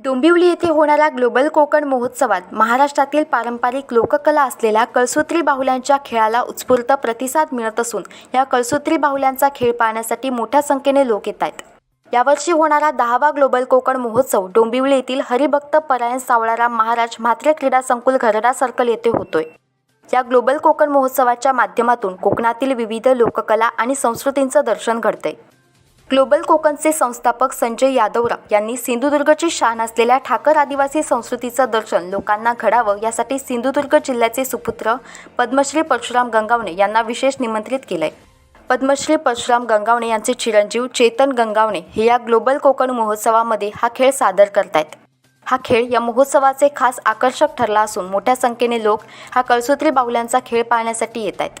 डोंबिवली येथे होणाऱ्या ग्लोबल कोकण महोत्सवात महाराष्ट्रातील पारंपरिक लोककला असलेल्या कळसूत्री बाहुल्यांच्या खेळाला उत्स्फूर्त प्रतिसाद मिळत असून या कळसूत्री बाहुल्यांचा खेळ पाहण्यासाठी मोठ्या संख्येने लोक येत आहेत. यावर्षी होणारा दहावा ग्लोबल कोकण महोत्सव डोंबिवली येथील हरिभक्त परायण सावळाराम महाराज म्हात्रे क्रीडा संकुल घरडा सर्कल येथे होतोय. या ग्लोबल कोकण महोत्सवाच्या माध्यमातून कोकणातील विविध लोककला आणि संस्कृतींचं दर्शन घडतंय. ग्लोबल कोकणचे संस्थापक संजय यादवराव यांनी सिंधुदुर्गची शान असलेल्या ठाकर आदिवासी संस्कृतीचं दर्शन लोकांना घडावं यासाठी सिंधुदुर्ग जिल्ह्याचे सुपुत्र पद्मश्री परशुराम गंगावणे यांना विशेष निमंत्रित केलंय. पद्मश्री परशुराम गंगावणे यांचे चिरंजीव चेतन गंगावणे हे या ग्लोबल कोकण महोत्सवामध्ये हा खेळ सादर करतायत. हा खेळ या महोत्सवाचे खास आकर्षक ठरला असून मोठ्या संख्येने लोक हा कळसूत्री बाहुल्यांचा खेळ पाहण्यासाठी येत आहेत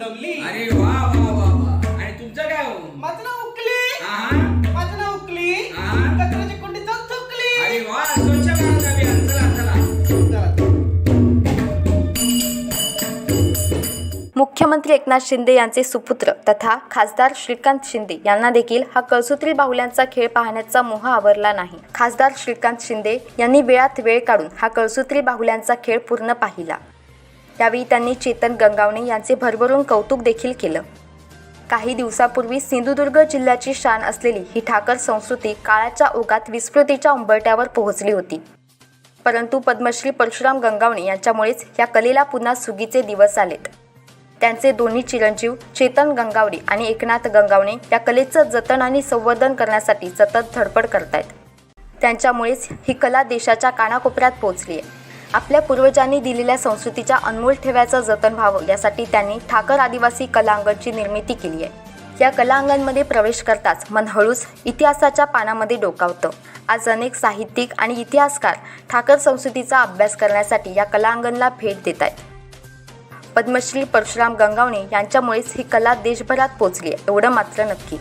दमली. अरे वा वा वा वा. आणि तुमचं काय हो? माझं नाव उकली. माझं नाव उकली. कचऱ्याची कुंडी जाऊन थुकली. अरे वा स्वच्छ मुख्यमंत्री एकनाथ शिंदे यांचे सुपुत्र तथा खासदार श्रीकांत शिंदे यांना देखील हा कळसूत्री बाहुल्यांचा खेळ पाहण्याचा मोह आवरला नाही. खासदार श्रीकांत शिंदे यांनी वेळात वेळ काढून हा कळसूत्री बाहुल्यांचा खेळ पूर्ण पाहिला. यावेळी त्यांनी चेतन गंगावणे यांचे भरभरून कौतुक देखील केलं. काही दिवसापूर्वी सिंधुदुर्ग जिल्ह्याची शान असलेली ही ठाकर संस्कृती काळाच्या ओघात विस्मृतीच्या उंबरट्यावर पोहोचली होती. परंतु पद्मश्री परशुराम गंगावणे यांच्यामुळेच या कलेला पुन्हा सुगीचे दिवस आलेत. त्यांचे दोन्ही चिरंजीव चेतन गंगावडे आणि एकनाथ गंगावणे या कलेचं जतन आणि संवर्धन करण्यासाठी सतत धडपड करतायत. त्यांच्यामुळेच ही कला देशाच्या कानाकोपऱ्यात पोहोचली आहे. आपल्या पूर्वजांनी दिलेल्या संस्कृतीच्या अनमोल ठेव्याचं जतन व्हावं यासाठी त्यांनी ठाकर आदिवासी कलांगणची निर्मिती केली आहे. या कलांगणमध्ये प्रवेश करताच मन हळूच इतिहासाच्या पानामध्ये डोकावतं. आज अनेक साहित्यिक आणि इतिहासकार ठाकर संस्कृतीचा अभ्यास करण्यासाठी या कलांगणला भेट देत आहेत पद्मश्री परशुराम गंगावणे यांच्यामुळेच ही कला देशभरात पोचली एवढं मात्र नक्की.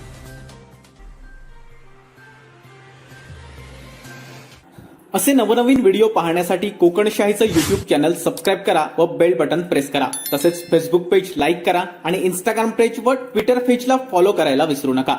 असे नवनवीन व्हिडिओ पाहण्यासाठी कोकणशाहीचं युट्यूब चॅनल सबस्क्राईब करा व बेल बटन प्रेस करा. तसेच फेसबुक पेज लाईक करा आणि इंस्टाग्राम पेज व ट्विटर पेजला फॉलो करायला विसरू नका.